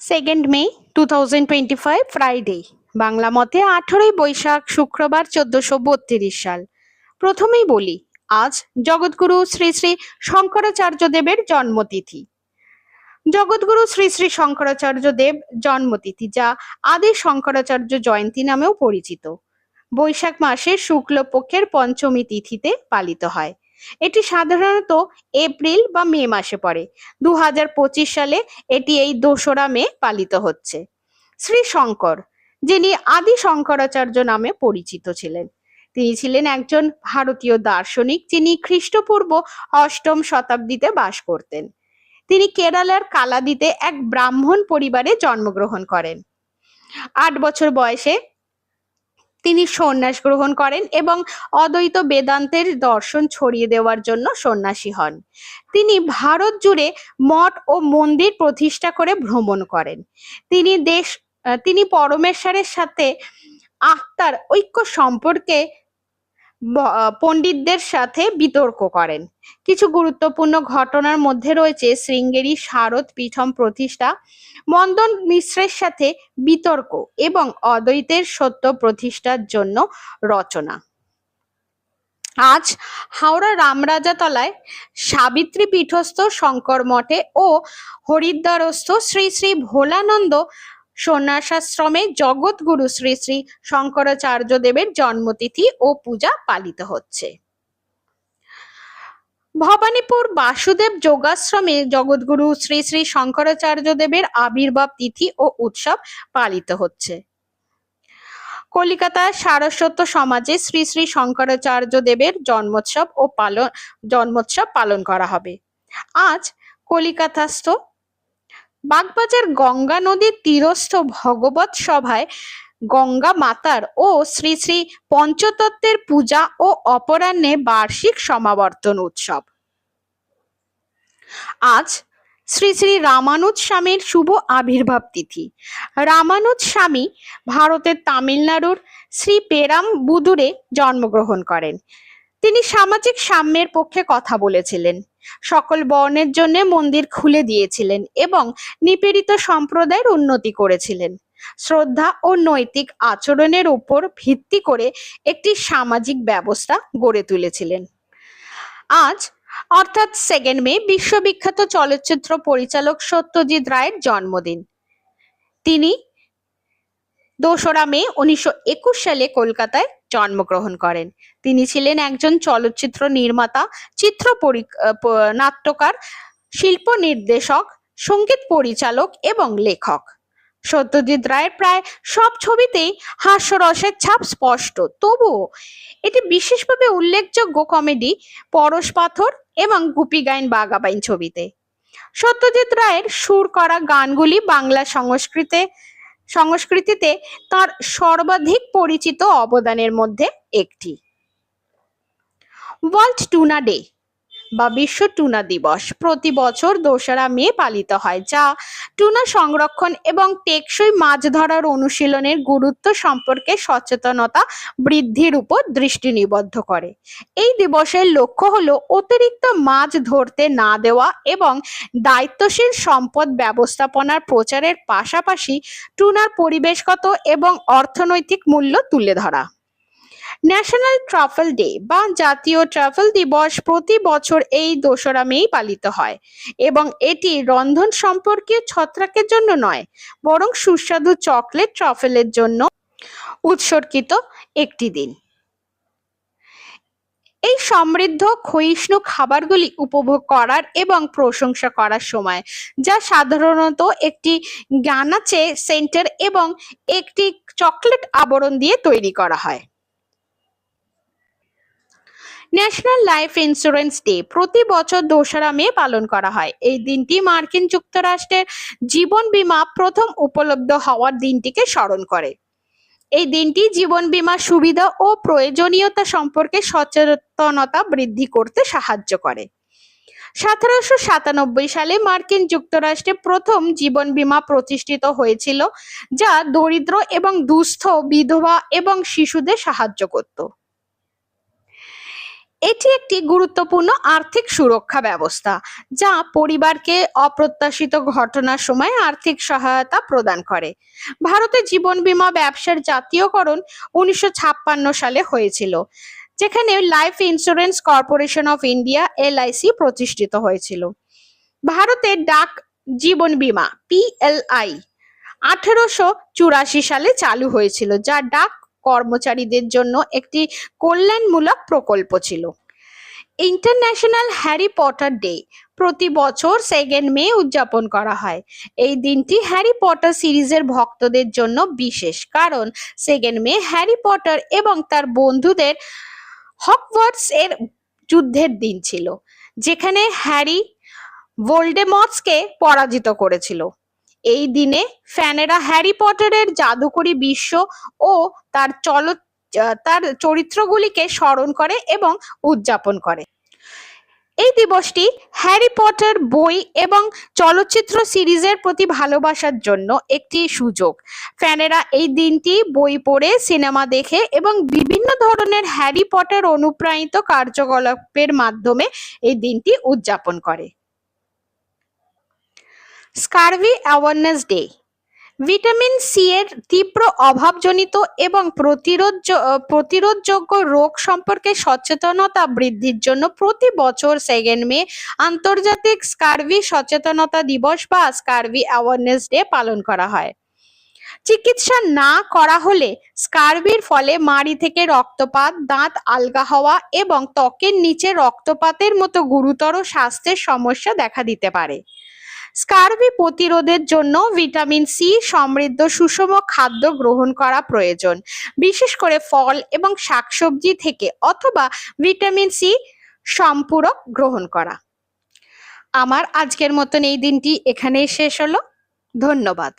Second May two thousand twenty five Friday Bangla মতে আঠেরোই বৈশাখ, শুক্রবার, চোদ্দশো বত্রিশ সাল। প্রথমেই বলি, আজ জগৎগুরু শ্রী শ্রী শঙ্করাচার্য দেবের জন্মতিথি। জগৎগুরু শ্রী শ্রী শঙ্করাচার্য দেব জন্মতিথি, যা আদি শঙ্করাচার্য জয়ন্তী নামেও পরিচিত। বৈশাখ মাসের শুক্লপক্ষের পঞ্চমী তিথিতে পালিত হয়। এটি সাধারণত এপ্রিল বা মে মাসে পড়ে। দু হাজার পঁচিশ সালে এটি এই দোসরা মে পালিত হচ্ছে। শ্রী শঙ্কর যিনি আদি শঙ্করাচার্য নামে পরিচিত ছিলেন। তিনি ছিলেন একজন ভারতীয় দার্শনিক, যিনি খ্রিস্টপূর্ব অষ্টম শতাব্দীতে বাস করতেন। তিনি কেরালার কালাদিতে এক ব্রাহ্মণ পরিবারে জন্মগ্রহণ করেন। আট বছর বয়সে তিনি সন্ন্যাস গ্রহণ করেন এবং অদ্বৈত বেদান্তের দর্শন ছড়িয়ে দেওয়ার জন্য সন্ন্যাসী হন। তিনি ভারত জুড়ে মঠ ও মন্দির প্রতিষ্ঠা করে ভ্রমণ করেন। তিনি দেশ, তিনি পরমেশ্বরের সাথে আত্মার ঐক্য সম্পর্কে পণ্ডিতদের সাথে বিতর্ক করেন। কিছু গুরুত্বপূর্ণ ঘটনার মধ্যে রয়েছে শৃঙ্গেরি শারদ পীঠম প্রতিষ্ঠা, মন্দন মিশ্রের সাথে বিতর্ক এবং অদ্বৈতের সত্য প্রতিষ্ঠার জন্য রচনা। আজ হাওড়া রামরাজাতলায় সাবিত্রী পীঠস্থ শঙ্কর মঠে ও হরিদ্বারস্থ শ্রী শ্রী ভোলানন্দ সন্ন্যাসাশ্রমে জগৎগুরু শ্রী শ্রী শঙ্করাচার্য দেবের জন্মতিথি ও পূজা পালিত হচ্ছে। ভবানীপুর বাসুদেব যোগাশ্রমে জগৎগুরু শ্রী শ্রী শঙ্করাচার্য দেবের আবির্ভাব তিথি ও উৎসব পালিত হচ্ছে। কলিকাতার সারস্বত সমাজে শ্রী শ্রী শঙ্করাচার্য দেবের জন্মোৎসব ও পালন জন্মোৎসব পালন করা হবে। আজ কলিকাতাস্থ বাগবাজার গঙ্গা নদীর তীরস্থ ভগবত সভায় গঙ্গা মাতার ও শ্রী শ্রী পঞ্চতত্ত্বের পূজা ও অপরাহ্নে বার্ষিক সমাবর্তন উৎসব। আজ শ্রী শ্রী রামানুজ স্বামীর শুভ আবির্ভাব তিথি। রামানুজ স্বামী ভারতের তামিলনাড়ুর শ্রী পেরাম বুদুরে জন্মগ্রহণ করেন। তিনি সামাজিক সাম্যের পক্ষে কথা বলেছিলেন। সকল বর্ণের জন্য মন্দির খুলে দিয়েছিলেন এবং নিপীড়িত সম্প্রদায়ের উন্নতি করেছিলেন। শ্রদ্ধা ও নৈতিক আচরণের উপর ভিত্তি করে একটি সামাজিক ব্যবস্থা গড়ে তুলেছিলেন। আজ, অর্থাৎ সেকেন্ড মে, বিশ্ববিখ্যাত চলচ্চিত্র পরিচালক সত্যজিৎ রায়ের জন্মদিন। তিনি দোসরা মে উনিশশো একুশ সালে কলকাতায় জন্মগ্রহণ করেন। তিনি ছিলেন একজন চলচ্চিত্র নির্মাতা, চিত্র নাট্যকার, শিল্প নির্দেশক, সংগীত পরিচালক এবং লেখক। সত্যজিৎ রায়ের প্রায় সব ছবিতেই হাস্যরসের ছাপ স্পষ্ট। তবুও এটি বিশেষভাবে উল্লেখযোগ্য কমেডি, পরশ পাথর এবং গুপি গাইন বাগাবাইন ছবিতে। সত্যজিৎ রায়ের সুর করা গানগুলি বাংলা সংস্কৃতে সংস্কৃতিতে তার সর্বাধিক পরিচিত অবদানের মধ্যে একটি। ওয়ার্ল্ড টুনা ডে বা বিশ্ব টুনা দিবস। প্রতি বছর দোসরা মে পালিত হয়, যা টুনা সংরক্ষণ এবং টেকসই মাছ ধরার অনুশীলনের গুরুত্ব সম্পর্কে সচেতনতা বৃদ্ধির উপর দৃষ্টি নিবদ্ধ করে। এই দিবসের লক্ষ্য হলো অতিরিক্ত মাছ ধরতে না দেওয়া এবং দায়িত্বশীল সম্পদ ব্যবস্থাপনার প্রচারের পাশাপাশি টুনার পরিবেশগত এবং অর্থনৈতিক মূল্য তুলে ধরা। ন্যাশনাল ট্রাফেল ডে বা জাতীয় ট্রাফেল দিবস প্রতি বছর এই দোসরা মেই পালিত হয় এবং এটি রন্ধন সম্পর্কীয় ছত্রাকের জন্য নয়, বরং সুস্বাদু চকলেট ট্রাফেলের জন্য উৎসর্গিত একটি দিন। এই সমৃদ্ধ ক্ষয়িষ্ণু খাবারগুলি উপভোগ করার এবং প্রশংসা করার সময়, যা সাধারণত একটি গানাচে সেন্টার এবং একটি চকলেট আবরণ দিয়ে তৈরি করা হয়। ন্যাশনাল লাইফ ইন্স্যুরেন্স ডে প্রতি বছর দোসরা মে পালন করা হয়। এই দিনটি মার্কিন যুক্তরাষ্ট্রের জীবন বীমা প্রথম উপলব্ধ হওয়ার দিনটিকে স্মরণ করে। এই দিনটি জীবন বীমা সুবিধা ও প্রয়োজনীয়তা সম্পর্কে সচেতনতা বৃদ্ধি করতে সাহায্য করে। সতেরোশো সাতানব্বই সালে মার্কিন যুক্তরাষ্ট্রে প্রথম জীবন বীমা প্রতিষ্ঠিত হয়েছিল, যা দরিদ্র এবং দুস্থ বিধবা এবং শিশুদের সাহায্য করত। এটি একটি গুরুত্বপূর্ণ আর্থিক সুরক্ষা ব্যবস্থা, যা পরিবারকে অপ্রত্যাশিত ঘটনার সময় আর্থিক সহায়তা প্রদান করে। ভারতে জীবন বীমা ব্যবসার জাতীয়করণ উনিশশো ছাপ্পান্ন সালে হয়েছিল, যেখানে life insurance corporation of India LIC প্রতিষ্ঠিত হয়েছিল। ভারতের ডাক জীবন বীমা পিএলআই আঠেরোশো চুরাশি সালে চালু হয়েছিল, যা ডাক কর্মচারীদের জন্য একটি কল্যাণমূলক প্রকল্প ছিল। ইন্টারন্যাশনাল হ্যারি পটার ডে প্রতি বছর সেকেন্ড মে উদযাপন করা হয়। এই দিনটি হ্যারি পটার সিরিজের ভক্তদের জন্য বিশেষ, কারণ সেকেন্ড মে হ্যারি পটার এবং তার বন্ধুদের হকওয়ার্টস এর যুদ্ধের দিন ছিল, যেখানে হ্যারি ভোল্ডেমর্টসকে পরাজিত করেছিল। এই দিনে ফ্যানেরা হ্যারি পটারের জাদুকরী বিশ্ব ও তার চল, তার চরিত্রগুলিকে স্মরণ করে এবং উদযাপন করে। এই দিবসটি হ্যারি পটার বই এবং চলচ্চিত্র সিরিজের প্রতি ভালোবাসার জন্য একটি সুযোগ। ফ্যানেরা এই দিনটি বই পড়ে, সিনেমা দেখে এবং বিভিন্ন ধরনের হ্যারি পটার অনুপ্রাণিত কার্যকলাপের মাধ্যমে এই দিনটি উদযাপন করে। Scurvy awareness day. Vitamin C এর তীব্র অভাবজনিত এবং প্রতিরোধ প্রতিরোধযোগ্য রোগ সম্পর্কে সচেতনতা বৃদ্ধির জন্য প্রতি বছর সেকেন্ড মে আন্তর্জাতিক স্কারভি সচেতনতা দিবস বা স্কারভি অ্যাওয়ারনেস ডে পালন করা হয়। চিকিৎসা না করা হলে স্কারভির ফলে মাড়ি থেকে রক্তপাত, দাঁত আলগা হওয়া এবং ত্বকের নিচে রক্তপাতের মতো গুরুতর স্বাস্থ্যের সমস্যা দেখা দিতে পারে। স্কারভি প্রতিরোধের জন্য ভিটামিন সি সমৃদ্ধ সুষম খাদ্য গ্রহণ করা প্রয়োজন। বিশেষ করে ফল এবং শাকসবজি থেকে অথবা ভিটামিন সি সম্পূরক গ্রহণ করা। আমার আজকের মতন এই দিনটি এখানেই শেষ হলো। ধন্যবাদ।